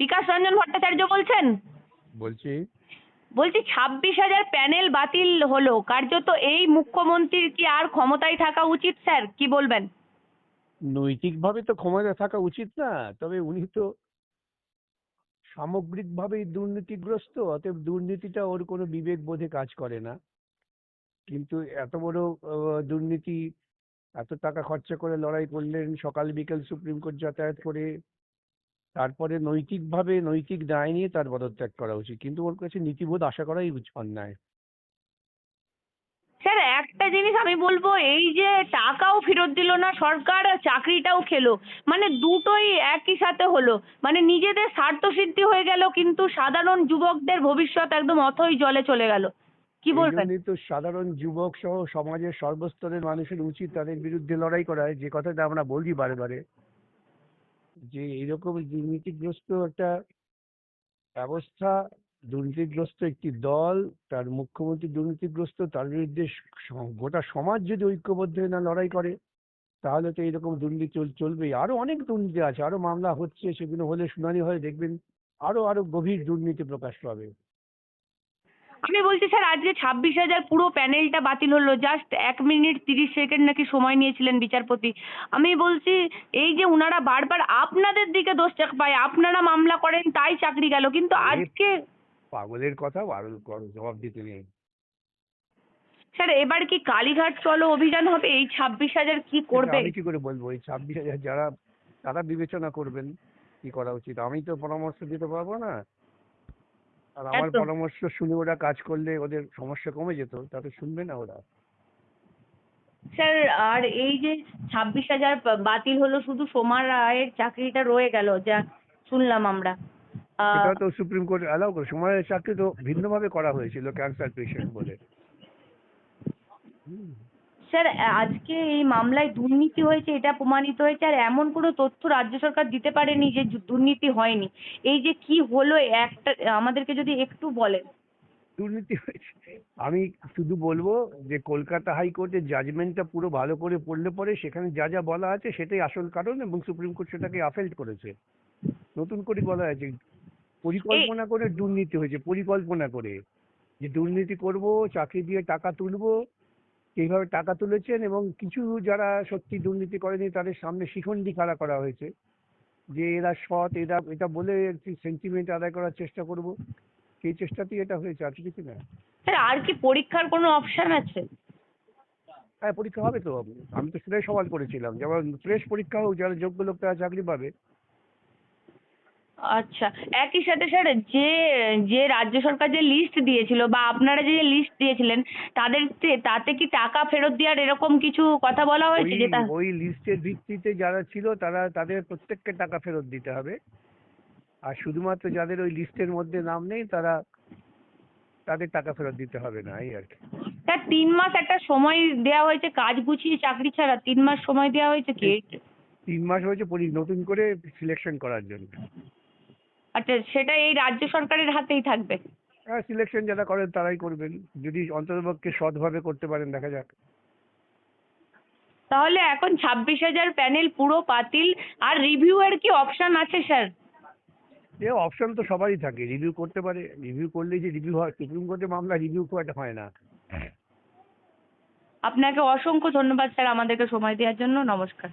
বিকাশ রঞ্জন ভট্টাচার্য বলছেন? বলছি। বলছি ছাব্বিশ হাজার প্যানেল বাতিল হলো। কার্যত এই মুখ্যমন্ত্রীর কি আর ক্ষমতায় থাকা উচিত স্যার? কি বলবেন? নৈতিকভাবে তো ক্ষমতা থাকা উচিত না তবে উনি তো সামগ্রিকভাবেই দুর্নীতিগ্রস্ত অতএব দুর্নীতিটা ওর কোনো বিবেক বোধে কাজ করে না। কিন্তু এত বড় দুর্নীতি এত টাকা খরচা করে লড়াই করলেন সকাল বিকেল সুপ্রিম কোর্ট যাতায়াত করে তারপরে নৈতিকভাবে নৈতিক দায় নিয়ে তার পদত্যাগ করা উচিত। কিন্তু ওর কাছে নীতিবোধ আশা করাই অন্যায়। স্যার একটা জিনিস আমি বলব এই যে টাকাও ফেরত দিল না সরকার চাকরিটাও খেলো। মানে দুটোই একই সাথে হলো। মানে নিজেদের স্বার্থ সিদ্ধি হয়ে গেল কিন্তু সাধারণ যুবকদের ভবিষ্যৎ একদম অথই জলে চলে গেল। কি বলবেন? তো সাধারণ যুবক সহ সমাজের সর্বস্তরের মানুষের উচিত তাদের বিরুদ্ধে লড়াই করা। যে কথাটা আমরা বলি বারে বারে যে এরকম দুর্নীতিগ্রস্ত একটা ব্যবস্থা, দুর্নীতিগ্রস্ত একটি দল, তার মুখ্যমন্ত্রী দুর্নীতিগ্রস্ত, তার বিরুদ্ধে গোটা সমাজ যদি ঐক্যবদ্ধ হয়ে না লড়াই করে, তাহলে তো এইরকম দুর্নীতি চল- চলবেই। আরও অনেক দুর্নীতি আছে, আরও মামলা হচ্ছে, সেগুলো হলে শুনানি হয় দেখবেন আরও আরও গভীর দুর্নীতি প্রকাশ পাবে। আমি বলছি স্যার আজকে ছাব্বিশ হাজার পুরো প্যানেলটা বাতিল হলো। জাস্ট এক মিনিট তিরিশ সেকেন্ড নাকি সময় নিয়েছিলেন বিচারপতি। আমি বলছি এই যে উনারা বারবার আপনাদের দিকে দোষ চাপায় আপনারা মামলা করেন তাই চাকরি গেল। কিন্তু আজকে পাগলের কথা ক- জবাব দিতে নেই। স্যার এবার কি কালীঘাট চলো অভিযান হবে? এই ছাব্বিশ হাজার কি করবে? আমি কি করে বলব? এই ছাব্বিশ হাজার যারা তারা বিবেচনা করবেন কি করা উচিত। আমি তো পরামর্শ দিতে পারব না। আর আমার একদম। পরামর্শ শুনে ওরা কাজ করলে ওদের সমস্যা কমে যেত তা শুনবে না ওরা স্যার আর এই যে ছাব্বিশ হাজার বা- বাতিল হলো শুধু সোমা রায়ের চাকরিটা রয়ে গেল যা শুনলাম আমরা আহ, সেটা তো সুপ্রিম কোর্ট অ্যালাউ করে সময়ের চাকরি তো ভিন্নভাবে করা হয়েছিল ক্যান্সার পেশেন্ট বলে হুম। স্যার আজকে এই মামলায় দুর্নীতি হয়েছে এটা প্রমাণিত হয়েছে আর এমন কোনো তথ্য রাজ্য সরকার দিতে পারেনি যে দুর্নীতি হয়নি। এই যে কি হলো একটা আমাদেরকে যদি একটু বলেন। দুর্নীতি হয়েছে। আমি শুধু বলব যে কলকাতা হাইকোর্টের জাজমেন্টটা পুরো ভালো করে পড়লে পরে সেখানে যা যা বলা আছে সেটাই আসল কারণ এবং সুপ্রিম কোর্ট সেটাকে আফেল্ট করেছে। নতুন করে বলা আছে পরিকল্পনা করে দুর্নীতি হয়েছে পরিকল্পনা করে। যে দুর্নীতি করব চাকরি দিয়ে টাকা তুলবো এইভাবে টাকা তুলেছেন এবং কিছু যারা সত্যি দুর্নীতি করেনি তাদের সামনে শিখণ্ডি খাড়া করা হয়েছে যে এরা সৎ এরা এটা বলে একটি সেন্টিমেন্ট আদায় করার চেষ্টা করব। সেই চেষ্টাতেই এটা হয়েছে। আর কিছু না। স্যার আর কি পরীক্ষার কোনো অপশন আছে? হ্যাঁ পরীক্ষা হবে তো। আমি তো সেটাই সওয়াল করেছিলাম যেমন ফ্রেশ পরীক্ষা হোক যারা যোগ্য লোক তারা চাকরি পাবে। আচ্ছা একই সাথে স্যার যে যে রাজ্য সরকার যে লিস্ট দিয়েছিল বা আপনারা যে লিস্ট দিয়েছিলেন তাদের তে- তাতে কি টাকা ফেরত দেওয়ার এরকম কিছু কথা বলা হয়েছে যেটা ওই লিস্টের ভিত্তিতে যারা ছিল তারা তাদের প্রত্যেককে টাকা ফেরত দিতে হবে। আর শুধুমাত্র যাদের ওই লিস্টের মধ্যে নাম নেই তারা তাদের টাকা ফেরত দিতে হবে না এই আর কি। স্যার তিন মাস একটা সময় দেওয়া হয়েছে কাজ গুছিয়ে চাকরি ছাড়া তিন মাস সময় দেওয়া হয়েছে কি? তিন মাস হয়েছে পরি- নতুন করে সিলেকশন করার জন্য। আচ্ছা সেটা এই রাজ্য সরকারের হাতেই থাকবে। হ্যাঁ সিলেকশন যারা করেন তারাই করবেন যদি অন্ততপক্ষে সৎভাবে করতে পারেন দেখা যাক। তাহলে এখন ছাব্বিশ হাজার প্যানেল পুরো বাতিল আর রিভিউ এর কি অপশন আছে স্যার? এ অপশন তো সবারই থাকে রিভিউ করতে পারে রিভিউ করলেই যে রিভিউ হয় সুপ্রিম কোর্টে মামলা রিভিউ খুব একটা হয় না। আপনাকে অসংখ্য ধন্যবাদ স্যার আমাদেরকে সময় দেওয়ার জন্য নমস্কার।